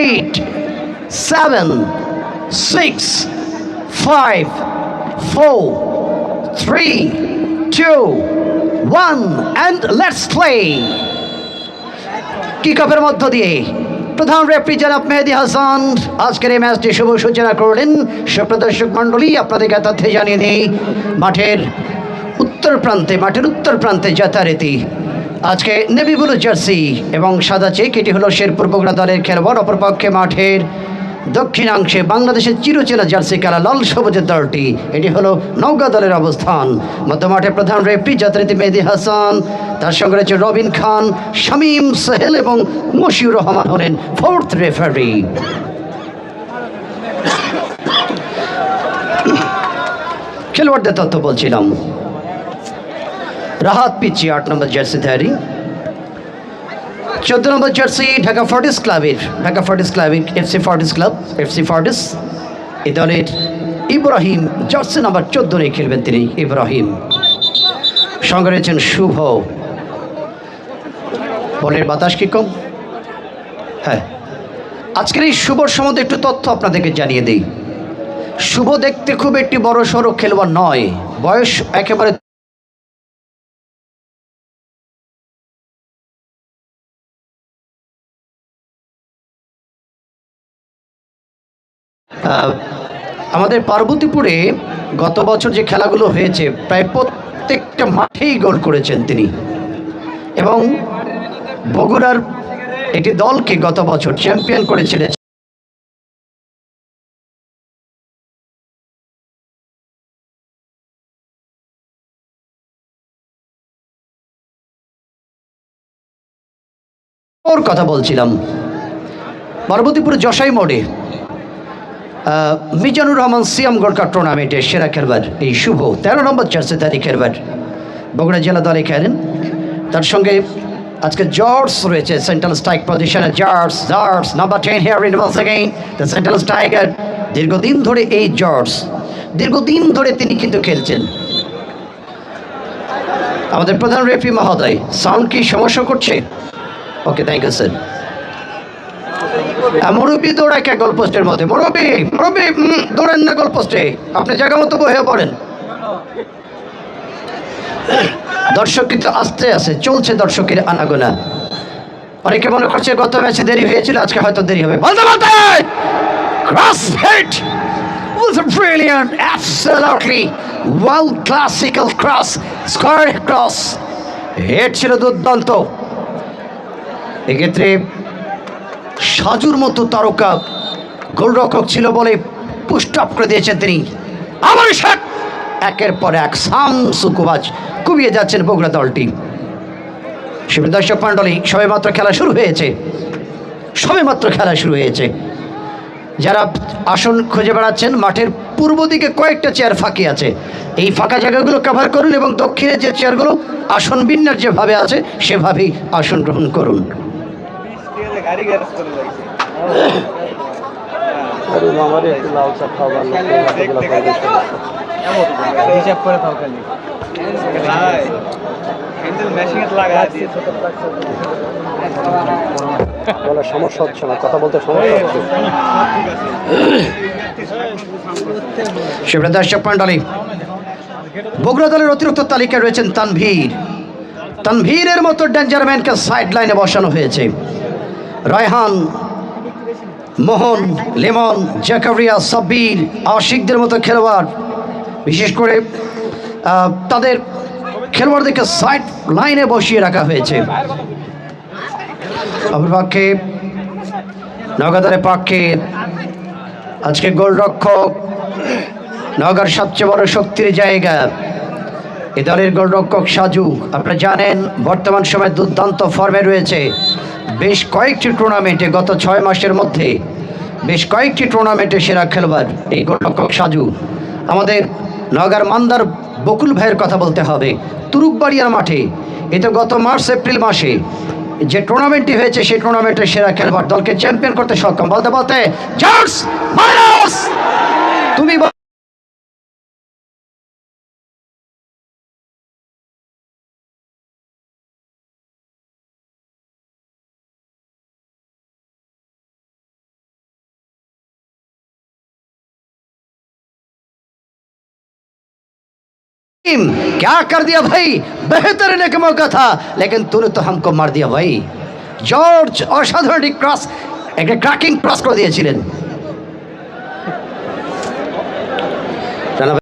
Eight seven six five four three two one and let's play kick অফের মধ্য দিয়ে প্রধান রেফারি জনাব মেহেদি হাসান, আজকের এই ম্যাচটি শুভ সূচনা করলেন। সুপ্রদর্শক মণ্ডলী আপনাদেরকে তথ্যে জানিয়ে দিই, মাঠের উত্তর প্রান্তে, মাঠের উত্তর প্রান্তে যথারীতি আজকে নেভি ব্লু জার্সি এবং সাদা চেক, এটি হলো শেরপুর বগুড়া দলের খেলোয়াড়, অপরপক্ষে মাঠের দক্ষিণাংশে বাংলাদেশের চিরচেনা জার্সি খেলা লাল সবুজের দলটি। এটি হলো নৌকা দলের অবস্থান। মধ্যমাঠে প্রধান রেফরি যথারীতি মেহেদি হাসান, তার সঙ্গে রয়েছে রবিন খান, শামীম সোহেল এবং মশিউর রহমান হলেন ফোর্থ রেফারি। খেলোয়াড়দের তথ্য বলছিলাম। রাহাত পিচি আট নম্বর জার্সি ধারী চোদ্দ নম্বর জার্সি ঢাকা ফর্টিস ক্লাবের ঢাকা ফর্টিস ক্লাবের FC Fortis club FC Fortis এই দলের ইব্রাহিম জার্সি নাম্বার চোদ্দ নিয়ে খেলবেন তিনি ইব্রাহিম সঙ্গে রয়েছেন শুভ বলের বাতাস কি কম হ্যাঁ আজকের এই শুভর সম্বন্ধে একটু তথ্য আপনাদেরকে জানিয়ে দিই শুভ দেখতে খুব একটি বড় সড়ো খেলোয়াড় নয় বয়স একেবারে আমাদের পার্বতীপুরে গত বছর যে খেলাগুলো হয়েছে, প্রায় প্রত্যেকটা মাঠেই গোল করেছেন তিনি। এবং বগুড়ার একটি দলকে গত বছর চ্যাম্পিয়ন করেছিলেন। ওর কথা বলছিলাম। পার্বতীপুর যশাই মোড়ে মিজানুর রহমান সিয়াম গোর্কা টুর্নামেন্টের সেরা খেলবার এই শুভ তেরো নম্বর চার্সে তারই খেলবার বগুড়া জেলা দলে খেলেন। তার সঙ্গে আজকে জর্জ রয়েছে সেন্ট্রাল স্ট্রাইক পজিশনে George George number ten here in again the central striker দীর্ঘদিন ধরে এই জর্জ দীর্ঘদিন ধরে তিনি কিন্তু খেলছেন। আমাদের প্রধান রেফি মহোদয় সাউন্ড কি সমস্যা করছে? ওকে থ্যাংক ইউ স্যার মুরব্বী দৌড়ায় কে গোল পোস্টের মধ্যে। মুরব্বী মুরব্বী দৌড়েন না গোল পোস্টে আপনি জায়গা মতো বহে পড়েন। দর্শক কিন্তু আস্তে আছে চলছে দর্শকের আনাগোনা। অনেকে মনে করছে গত ম্যাচে দেরি হয়েছিল আজকে হয়তো দেরি হবে। বলতে বলতে! Cross hit was a brilliant, absolutely world classical cross, square cross. Head ছিল দুর্দান্ত। এক্ষেত্রে সাজুর মতো তারকা, গোলরক্ষক ছিল বলে পুষ্ট করে দিয়েছেন তিনি। শট একের পর এক সাম সুকুবাজ কুবিয়ে যাচ্ছেন বগুড়া দলটি। শিবির দর্শক মণ্ডলী সবে মাত্র খেলা শুরু হয়েছে। সবে মাত্র খেলা শুরু হয়েছে। যারা আসন খুঁজে বেড়াচ্ছেন, মাঠের পূর্ব দিকে কয়েকটা চেয়ার ফাঁকি আছে। এই ফাঁকা জায়গাগুলো কভার করুন এবং দক্ষিণে যে চেয়ারগুলো, আসন বিন্যাস যেভাবে আছে, সেভাবেই আসন গ্রহণ করুন। একটু লাল চা হিসাব করে খালি। সমস্যা হচ্ছে না কথা বলতে সমস্যা হচ্ছে। বগুড়া দলের অতিরিক্ত তালিকায় রয়েছেন তানভীর। তানভীরের মতো ডেঞ্জার ম্যানকে সাইড লাইনে বসানো হয়েছে। রয়হান, মোহন, লেমন জ্যাকারিয়া সাব্বির, আশিকদের মতো খেলোয়াড়। বিশেষ করে তাদের খেলোয়াড়দেরকে সাইড লাইনে বসিয়ে রাখা হয়েছে। অপরপক্ষে নগাদারের পক্ষে আজকে গোলরক্ষক নগার সবচেয়ে বড় শক্তির জায়গা। এ দলের গোলরক্ষক সাজু, আপনারা জানেন, বর্তমান সময়ে দুর্দান্ত ফর্মে রয়েছে। বেশ কয়েকটি টুর্নামেন্টে গত ছয় মাসের মধ্যে বেশ কয়েকটি টুর্নামেন্টে সেরা খেলোয়াড় এই গোলরক্ষক সাজু। আমাদের নগার মান্দার বকুল ভাইয়ের কথা বলতে হবে। তুরুকবাড়িয়ার মাঠে, এ তো গত মার্চ, এপ্রিল মাসে যে টুর্নামেন্টটি হয়েছে, সেই টুর্নামেন্টের সেরা খেলোয়াড় দলকে চ্যাম্পিয়ন করতে সক্ষম। বলতে বলতে তুমি क्या कर दिया भाई बेहतर ने का मौका था लेकिन तूने तो हमको मार दिया भाई জর্জ অসাধারণ ক্রস একটা ক্রাকিং ক্রস করে দিয়েছিলেন